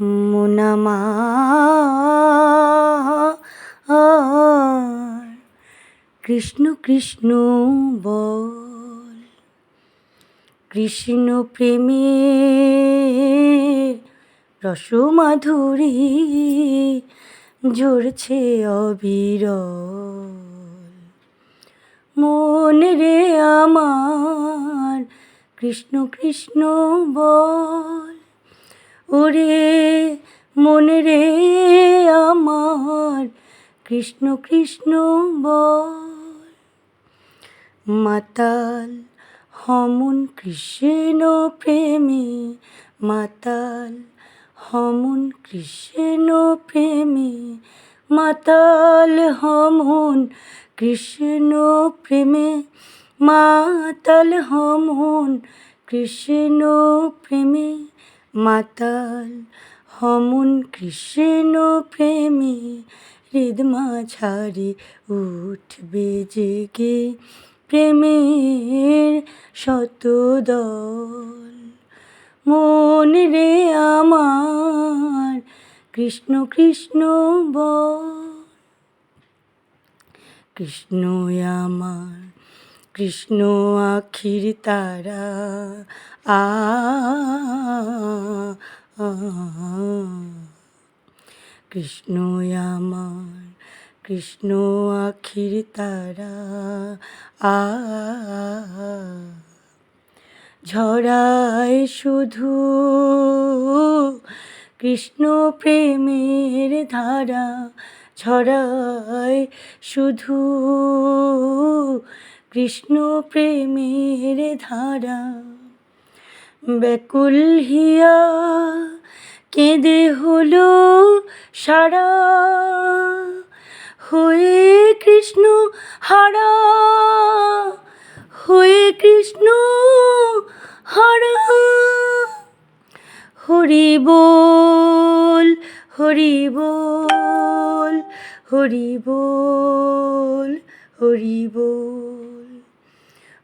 মোনামার। কৃষ্ণ কৃষ্ণ বল। কৃষ্ণ প্রেমে রসমাধুরী ঝরছে অবিরল। মন রে আমার, কৃষ্ণ কৃষ্ণ বল। ওরে মনে রে আমার, কৃষ্ণ কৃষ্ণ বল। মাতাল হমন কৃষ্ণ প্রেমে, মাতাল হমন কৃষ্ণ প্রেমে, মাতাল হমন কৃষ্ণ প্রেমে, মাতাল হমন কৃষ্ণ প্রেমে। মাতাল, হমন কৃষ্ণ প্রেমে হৃদমা ছাড়ি উঠবে জেগে প্রেমের শতদল মন রে আমার, কৃষ্ণ কৃষ্ণ বল। কৃষ্ণ আমার কৃষ্ণ আখির তারা, আ কৃষ্ণ আমার, কৃষ্ণ আখির তারা, আ, ঝরায় শুধু কৃষ্ণ প্রেমের ধারা ছড়ায় শুধু কৃষ্ণ প্রেমের ধারা। ব্যাকুল হিয়া, কেঁদে হলো সারা। হয়ে কৃষ্ণ হারা, হয়ে কৃষ্ণ হারা। হরি বল হরি বল হরি বল হরি বল।